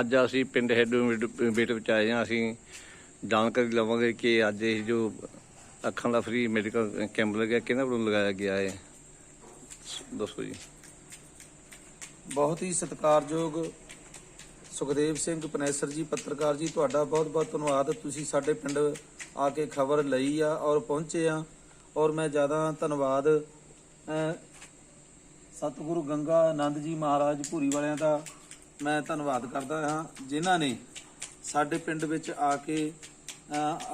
ਅੱਜ ਅਸੀਂ ਪਿੰਡ ਹੈਡੂ ਬੇਟ ਵਿੱਚ ਆਏ ਹਾਂ, ਅਸੀਂ ਜਾਣਕਾਰੀ ਲਵਾਂਗੇ ਕਿ ਅੱਜ ਇਹ ਜੋ ਅੱਖਾਂ ਦਾ ਫ੍ਰੀ ਮੈਡੀਕਲ ਕੈਂਪ ਲੱਗਿਆ, ਕਿਹਨਾਂ ਵੱਲੋਂ ਲਗਾਇਆ ਗਿਆ ਹੈ? ਦੱਸੋ ਜੀ। ਬਹੁਤ ਹੀ ਸਤਿਕਾਰਯੋਗ ਸੁਖਦੇਵ ਸਿੰਘ ਪਨੈਸਰ ਜੀ, ਪੱਤਰਕਾਰ ਜੀ, ਤੁਹਾਡਾ ਬਹੁਤ-ਬਹੁਤ ਧੰਨਵਾਦ। ਤੁਸੀਂ ਸਾਡੇ ਪਿੰਡ ਆ ਕੇ ਖਬਰ ਲਈ ਆ ਔਰ ਪਹੁੰਚੇ ਆ, ਔਰ ਮੈਂ ਜ਼ਿਆਦਾ ਧੰਨਵਾਦ ਸਤਿਗੁਰੂ ਗੰਗਾ ਆਨੰਦ ਜੀ ਮਹਾਰਾਜ ਭੂਰੀ ਵਾਲਿਆਂ ਦਾ ਮੈਂ ਧੰਨਵਾਦ ਕਰਦਾ ਹਾਂ ਜਿਨ੍ਹਾਂ ਨੇ ਸਾਡੇ ਪਿੰਡ ਵਿੱਚ ਆ ਕੇ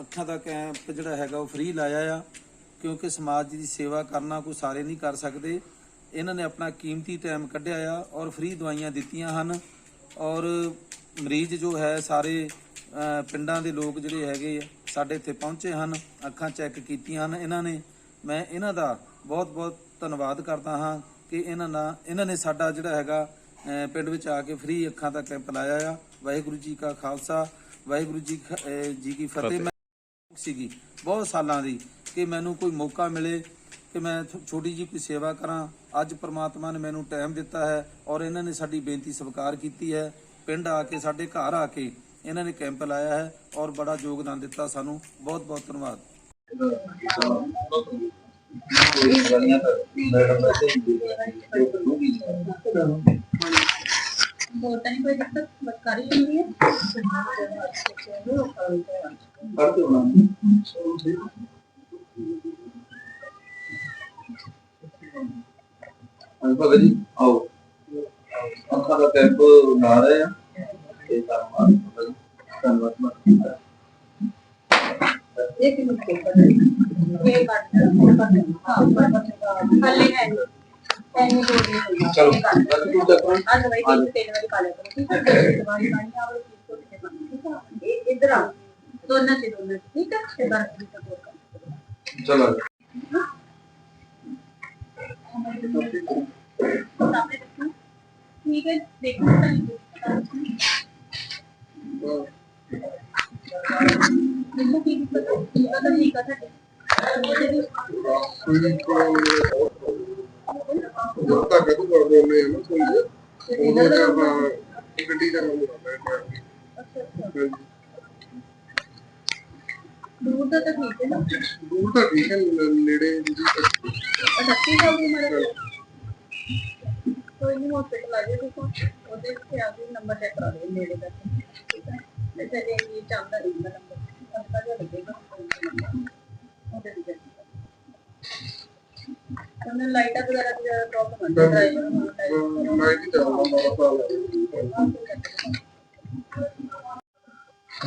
ਅੱਖਾਂ ਦਾ ਕੈਂਪ ਜਿਹੜਾ ਹੈਗਾ ਉਹ ਫ੍ਰੀ ਲਾਇਆ ਆ, ਕਿਉਂਕਿ ਸਮਾਜ ਦੀ ਸੇਵਾ ਕਰਨਾ ਕੋਈ ਸਾਰੇ ਨਹੀਂ ਕਰ ਸਕਦੇ। ਇਹਨਾਂ ਨੇ ਆਪਣਾ ਕੀਮਤੀ ਟਾਈਮ ਕੱਢਿਆ ਆ ਔਰ ਫ੍ਰੀ ਦਵਾਈਆਂ ਦਿੱਤੀਆਂ ਹਨ ਔਰ ਮਰੀਜ਼ ਜੋ ਹੈ ਸਾਰੇ ਪਿੰਡਾਂ ਦੇ ਲੋਕ ਜਿਹੜੇ ਹੈਗੇ ਸਾਡੇ ਇੱਥੇ ਪਹੁੰਚੇ ਹਨ, ਅੱਖਾਂ ਚੈੱਕ ਕੀਤੀਆਂ ਹਨ ਇਹਨਾਂ ਨੇ। ਮੈਂ ਇਹਨਾਂ ਦਾ ਬਹੁਤ-ਬਹੁਤ ਧੰਨਵਾਦ ਕਰਦਾ ਹਾਂ ਕਿ ਇਹਨਾਂ ਨਾਲ, ਇਹਨਾਂ ਨੇ ਸਾਡਾ ਜਿਹੜਾ ਹੈਗਾ ਪਿੰਡ ਵਿੱਚ ਆ ਕੇ ਫ੍ਰੀ ਅੱਖਾਂ ਦਾ ਕੈਂਪ ਲਾਇਆ ਆ। ਵਾਹਿਗੁਰੂ ਜੀ ਕਾ ਖਾਲਸਾ ਵਾਹਿਗੁਰੂ ਜੀ ਜੀ ਕੀ ਫਤਿਹ। ਮੈਂ ਸੀਗੀ ਬਹੁਤ ਸਾਲਾਂ ਦੀ ਕਿ ਮੈਨੂੰ ਕੋਈ ਮੌਕਾ ਮਿਲੇ ਕਿ ਮੈਂ ਛੋਟੀ ਜੀ ਕੋਈ ਸੇਵਾ ਕਰਾਂ। ਅੱਜ ਪ੍ਰਮਾਤਮਾ ਨੇ ਮੈਨੂੰ ਟਾਈਮ ਦਿੱਤਾ ਹੈ ਔਰ ਇਹਨਾਂ ਨੇ ਸਾਡੀ ਬੇਨਤੀ ਸਵੀਕਾਰ ਕੀਤੀ ਹੈ। ਪਿੰਡ ਆ ਕੇ ਸਾਡੇ ਘਰ ਆ ਕੇ ਇਹਨਾਂ ਨੇ ਕੈਂਪ ਲਾਇਆ ਹੈ ਔਰ ਬੜਾ ਯੋਗਦਾਨ ਦਿੱਤਾ ਸਾਨੂੰ। ਬਹੁਤ ਬਹੁਤ ਧੰਨਵਾਦ। होता नहीं कोई दिक्कत बस कर ही लेंगे ਭਗਤ ਜੀ ਆਓ ਅੱਖਾਂ ਦਾ ਕੈਂਪ ਲਾ ਰਹੇ ਆ ਤੇ ਧੰਨਵਾਦ ਭਗਤ ਜੀ ਧੰਨਵਾਦ ਮੈਂ एक मिनट को कर ये काट हां खाली है पैनी दो दिन चलो बस तू देखो आज भाई तीन तीन वाली काले करो ठीक है तुम्हारी पानी आवल की को ठीक है ये इधर आ दोनों से दोनों से, ठीक है फिर बात भी सपोर्ट कर चलो सामने रखो ठीक है देखो था ਤਾਂ ਕਦੋਂ ਕਰਦੇ ਨੇ ਨਾ ਕੋਈ ਉਦੋਂ ਤਾਂ ਆਪਾਂ ਗੱਡੀ ਦਾ ਨਾਮ ਕਰਦੇ ਹਾਂ दूर तो ठीक है ना ਦੂਰ ਤਾਂ ਠੀਕ ਹੈ ਨ- ਨੇੜੇ ਜੀ अठत्ती साल की उम्र है कोई नहीं हॉस्पिटल आ जाए देखो ਉਹਦੇ ਤੇ ਆ ਕੇ ਨੰਬਰ ਚੈੱਕ ਕਰਾ ਦੇ ਨੇੜੇ ਦਾ ਠੀਕ ਹੈ ਤੇ ਚਲੇ ਇਹ ਚਾਹੁੰਦਾ ਰਹਿੰਦਾ ਨੰਬਰ ਪਤਾ ਜਿਹਾ ਲੱਗੇਗਾ ਤੁਹਾਨੂੰ ਲਾਈਟਾਂ ਵਗੈਰਾ ਦੀ ਪ੍ਰੋਬਲਮ ਹੈ ਡਰਾਈਵਰ ਨੂੰ ਮੈਂ ਵੀ ਤਾਂ ਬਾਬਾ ਸਾਹਿਬ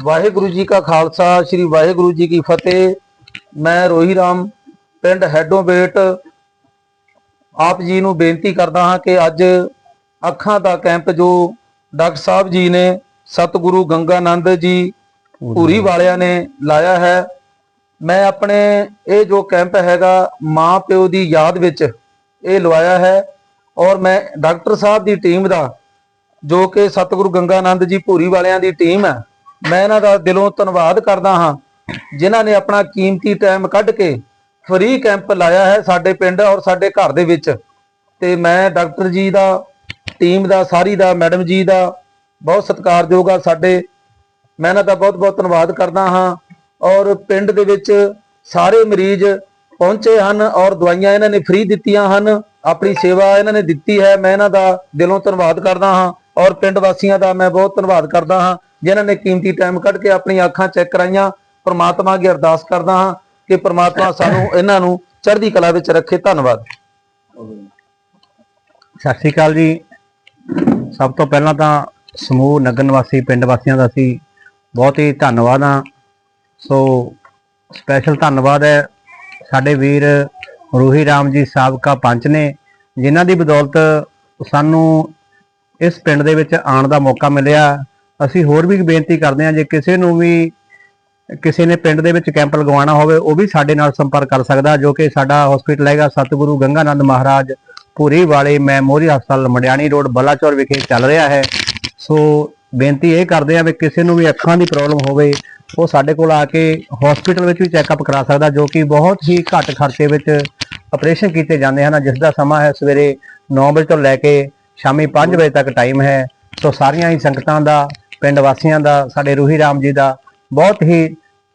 ਵਾਹਿਗੁਰੂ ਜੀ ਕਾ ਖਾਲਸਾ ਸ੍ਰੀ ਵਾਹਿਗੁਰੂ ਜੀ ਕੀ ਫਤਿਹ। ਮੈਂ ਰੋਹੀ ਰਾਮ ਪਿੰਡ ਹੈਡੋਬੇਟ ਆਪ ਜੀ ਨੂੰ ਬੇਨਤੀ ਕਰਦਾ ਹਾਂ ਕਿ ਅੱਜ ਅੱਖਾਂ ਦਾ ਕੈਂਪ ਜੋ ਡਾਕਟਰ ਸਾਹਿਬ ਜੀ ਨੇ ਸਤਿਗੁਰੂ ਗੰਗਾਨੰਦ ਜੀ ਪੂਰੀ ਵਾਲਿਆਂ ਨੇ ਲਾਇਆ ਹੈ ਮੈਂ ਆਪਣੇ ਇਹ ਜੋ ਕੈਂਪ ਹੈਗਾ ਮਾਂ ਪਿਓ ਦੀ ਯਾਦ ਵਿੱਚ ਇਹ ਲਵਾਇਆ ਹੈ ਔਰ ਮੈਂ ਡਾਕਟਰ ਸਾਹਿਬ ਦੀ ਟੀਮ ਦਾ, ਜੋ ਕਿ ਸਤਿਗੁਰੂ ਗੰਗਾਨੰਦ ਜੀ ਭੂਰੀ ਵਾਲਿਆਂ ਦੀ ਟੀਮ ਹੈ, ਮੈਂ ਇਹਨਾਂ ਦਾ ਦਿਲੋਂ ਧੰਨਵਾਦ ਕਰਦਾ ਹਾਂ, ਜਿਨ੍ਹਾਂ ਨੇ ਆਪਣਾ ਕੀਮਤੀ ਟਾਈਮ ਕੱਢ ਕੇ ਫ੍ਰੀ ਕੈਂਪ ਲਾਇਆ ਹੈ ਸਾਡੇ ਪਿੰਡ ਔਰ ਸਾਡੇ ਘਰ ਦੇ ਵਿੱਚ। ਤੇ ਮੈਂ ਡਾਕਟਰ ਜੀ ਦਾ ਟੀਮ ਦਾ, ਸਾਰੀ ਦਾ, ਮੈਡਮ ਜੀ ਦਾ ਬਹੁਤ ਸਤਿਕਾਰਯੋਗ ਆ ਸਾਡੇ। ਮੈਂ ਇਹਨਾਂ ਦਾ ਬਹੁਤ ਬਹੁਤ ਧੰਨਵਾਦ ਕਰਦਾ ਹਾਂ। ਔਰ ਪਿੰਡ ਦੇ ਵਿੱਚ ਸਾਰੇ ਮਰੀਜ਼ ਪਹੁੰਚੇ ਹਨ ਔਰ ਦਵਾਈਆਂ ਇਹਨਾਂ ਨੇ ਫ੍ਰੀ ਦਿੱਤੀਆਂ ਹਨ। ਆਪਣੀ ਸੇਵਾ ਇਹਨਾਂ ਨੇ ਦਿੱਤੀ ਹੈ। ਮੈਂ ਇਹਨਾਂ ਦਾ ਦਿਲੋਂ ਧੰਨਵਾਦ ਕਰਦਾ ਹਾਂ ਔਰ ਪਿੰਡ ਵਾਸੀਆਂ ਦਾ ਮੈਂ ਬਹੁਤ ਧੰਨਵਾਦ ਕਰਦਾ ਹਾਂ। ਜਿਨ੍ਹਾਂ ਨੇ ਕੀਮਤੀ ਟਾਈਮ ਕੱਢ ਕੇ ਆਪਣੀ ਅੱਖਾਂ ਚੈੱਕ ਕਰਾਈਆਂ। ਪ੍ਰਮਾਤਮਾ ਅੱਗੇ ਅਰਦਾਸ ਕਰਦਾ ਹਾਂ ਕਿ ਪ੍ਰਮਾਤਮਾ ਸਾਨੂੰ ਇਹਨਾਂ ਨੂੰ ਚੜ੍ਹਦੀ ਕਲਾ ਵਿੱਚ ਰੱਖੇ। ਧੰਨਵਾਦ। ਸਤਿ ਸ਼੍ਰੀ ਅਕਾਲ ਜੀ। ਸਭ ਤੋਂ ਪਹਿਲਾਂ ਤਾਂ ਸਮੂਹ ਨਗਰ ਨਿਵਾਸੀ ਪਿੰਡ ਵਾਸੀਆਂ ਦਾ ਅਸੀਂ ਬਹੁਤ ਹੀ ਧੰਨਵਾਦ ਹਾਂ। ਸੋ ਸਪੈਸ਼ਲ ਧੰਨਵਾਦ ਹੈ ਸਾਡੇ ਵੀਰ ਰੂਹੀ ਰਾਮ ਜੀ ਸਾਬਕਾ ਪੰਚ ਨੇ, ਜਿਨ੍ਹਾਂ ਦੀ ਬਦੌਲਤ ਸਾਨੂੰ ਇਸ ਪਿੰਡ ਦੇ ਵਿੱਚ ਆਉਣ ਦਾ ਮੌਕਾ ਮਿਲਿਆ। ਅਸੀਂ ਹੋਰ ਵੀ ਬੇਨਤੀ ਕਰਦੇ ਹਾਂ, ਜੇ ਕਿਸੇ ਨੂੰ ਵੀ ਕਿਸੇ ਨੇ ਪਿੰਡ ਦੇ ਵਿੱਚ ਕੈਂਪ ਲਗਵਾਉਣਾ ਹੋਵੇ, ਉਹ ਵੀ ਸਾਡੇ ਨਾਲ ਸੰਪਰਕ ਕਰ ਸਕਦਾ, ਜੋ ਕਿ ਸਾਡਾ ਹਸਪੀਟਲ ਹੈਗਾ ਸਤਿਗੁਰੂ ਗੰਗਾਨੰਦ ਮਹਾਰਾਜ ਪੂਰੀ ਵਾਲੇ ਮੈਮੋਰੀ ਹਸਪਤਾਲ, ਮੰਡਿਆਣੀ ਰੋਡ, ਬਲਾਚੌਰ ਵਿਖੇ ਚੱਲ ਰਿਹਾ ਹੈ। ਸੋ ਬੇਨਤੀ ਇਹ ਕਰਦੇ ਆ ਵੀ ਕਿਸੇ ਨੂੰ ਵੀ ਅੱਖਾਂ ਦੀ ਪ੍ਰੋਬਲਮ ਹੋਵੇ ਉਹ ਸਾਡੇ ਕੋਲ ਆ ਕੇ ਹਸਪੀਟਲ ਵਿੱਚ ਵੀ ਚੈੱਕਅਪ ਕਰਾ ਸਕਦਾ ਜੋ ਕਿ ਬਹੁਤ ਹੀ ਘੱਟ ਖਰਚੇ ਵਿੱਚ ਆਪਰੇਸ਼ਨ ਕੀਤੇ ਜਾਂਦੇ ਹਨ ਜਿਸ ਦਾ ਸਮਾਂ ਹੈ ਸਵੇਰੇ 9 ਵਜੇ ਤੋਂ ਲੈ ਕੇ ਸ਼ਾਮੀ 5 ਵਜੇ ਤੱਕ ਟਾਈਮ ਹੈ। ਸੋ ਸਾਰੀਆਂ ਹੀ ਸੰਗਤਾਂ ਦਾ ਪਿੰਡ ਵਾਸੀਆਂ ਦਾ ਸਾਡੇ ਰੂਹੀ ਰਾਮ ਜੀ ਦਾ ਬਹੁਤ ਹੀ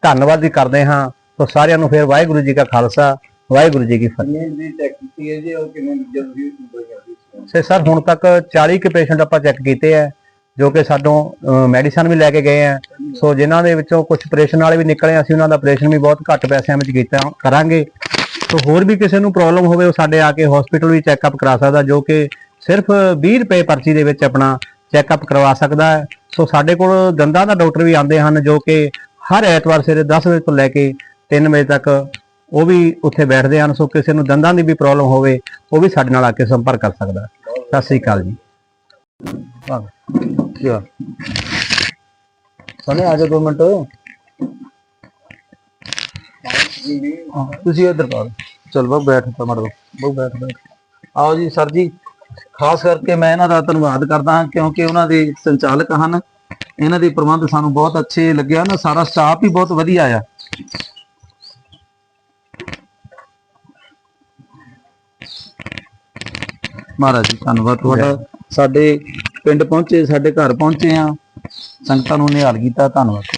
ਧੰਨਵਾਦ ਵੀ ਕਰਦੇ ਹਾਂ। ਸੋ ਸਾਰਿਆਂ ਨੂੰ ਫਿਰ ਵਾਹਿਗੁਰੂ ਜੀ ਕਾ ਖਾਲਸਾ ਵਾਹਿਗੁਰੂ ਜੀ ਕੀ ਫਤਿਹ। ਕਿੰਨੇ ਦੀ ਚੈੱਕ ਕੀਤੀ ਹੈ ਜੀ ਔਰ ਕਿੰਨੇ ਜਲਦੀ ਹੋਈ ਸੇ ਸਰ ਹੁਣ ਤੱਕ 40 ਕੁ ਪੇਸ਼ੈਂਟ ਆਪਾਂ ਚੈੱਕ ਕੀਤੇ ਆ ਜੋ ਕਿ ਸਾਡੋਂ ਮੈਡੀਸਨ ਵੀ ਲੈ ਕੇ ਗਏ ਆ। ਸੋ ਜਿਨ੍ਹਾਂ ਦੇ ਵਿੱਚੋਂ ਕੁਝ ਆਪਰੇਸ਼ਨ ਵਾਲੇ ਵੀ ਨਿਕਲੇ ਅਸੀਂ ਉਹਨਾਂ ਦਾ ਆਪਰੇਸ਼ਨ ਵੀ ਬਹੁਤ ਘੱਟ ਪੈਸਿਆਂ ਵਿੱਚ ਕੀਤਾ, ਕਰਾਂਗੇ। ਸੋ ਹੋਰ ਵੀ ਕਿਸੇ ਨੂੰ ਪ੍ਰੋਬਲਮ ਹੋਵੇ, ਉਹ ਸਾਡੇ ਆ ਕੇ ਹਸਪੀਟਲ ਵੀ ਚੈੱਕਅਪ ਕਰਾ ਸਕਦਾ, ਜੋ ਕਿ ਸਿਰਫ 20 ਰੁਪਏ ਪਰਚੀ ਦੇ ਵਿੱਚ ਆਪਣਾ ਚੈੱਕਅਪ ਕਰਵਾ ਸਕਦਾ ਹੈ। ਸੋ ਸਾਡੇ ਕੋਲ ਦੰਦਾਂ ਦਾ ਡਾਕਟਰ ਵੀ ਆਉਂਦੇ ਹਨ, ਜੋ ਕਿ ਹਰ ਐਤਵਾਰ ਸਵੇਰੇ 10 ਵਜੇ ਤੋਂ ਲੈ ਕੇ 3 ਵਜੇ ਤੱਕ ਉਹ ਵੀ ਉੱਥੇ ਬੈਠਦੇ ਹਨ। ਸੋ ਕਿਸੇ ਨੂੰ ਦੰਦਾਂ ਦੀ ਵੀ ਪ੍ਰੋਬਲਮ ਹੋਵੇ, ਉਹ ਵੀ ਸਾਡੇ ਨਾਲ ਆ ਕੇ ਸੰਪਰਕ ਕਰ ਸਕਦਾ ਸਤਿ ਸ੍ਰੀ ਅਕਾਲ ਜੀ। ਹਾਂ ਕੀ ਸੋਨੇ ਆ ਜਾ ਦੋ ਮਿੰਟ। ਤੁਸੀਂ ਇੱਧਰ ਪਾਓ ਚਲ ਬਾ ਬੈਠ ਤਾਂ ਮੜ ਬਾ ਬੈਠ ਬੈਠ। ਆਓ ਜੀ, ਸਰ ਜੀ, ਖਾਸ ਕਰਕੇ ਮੈਂ ਇਹਨਾਂ ਦਾ ਧੰਨਵਾਦ ਕਰਦਾ ਹਾਂ, ਕਿਉਂਕਿ ਉਹਨਾਂ ਦੇ ਸੰਚਾਲਕ ਹਨ। ਇਹਨਾਂ ਦੇ ਪ੍ਰਬੰਧ ਸਾਨੂੰ ਬਹੁਤ ਅੱਛੇ ਲੱਗਿਆ ਨਾ, ਸਾਰਾ ਸਟਾਫ ਹੀ ਬਹੁਤ ਵਧੀਆ ਆ। ਮਹਾਰਾਜ ਜੀ, ਧੰਨਵਾਦ ਤੁਹਾਡਾ। ਸਾਡੇ ਪਿੰਡ ਪਹੁੰਚੇ ਸਾਡੇ ਘਰ ਪਹੁੰਚੇ ਆ ਸੰਗਤਾਂ ਨੂੰ ਨਿਹਾਲ ਕੀਤਾ ਧੰਨਵਾਦ।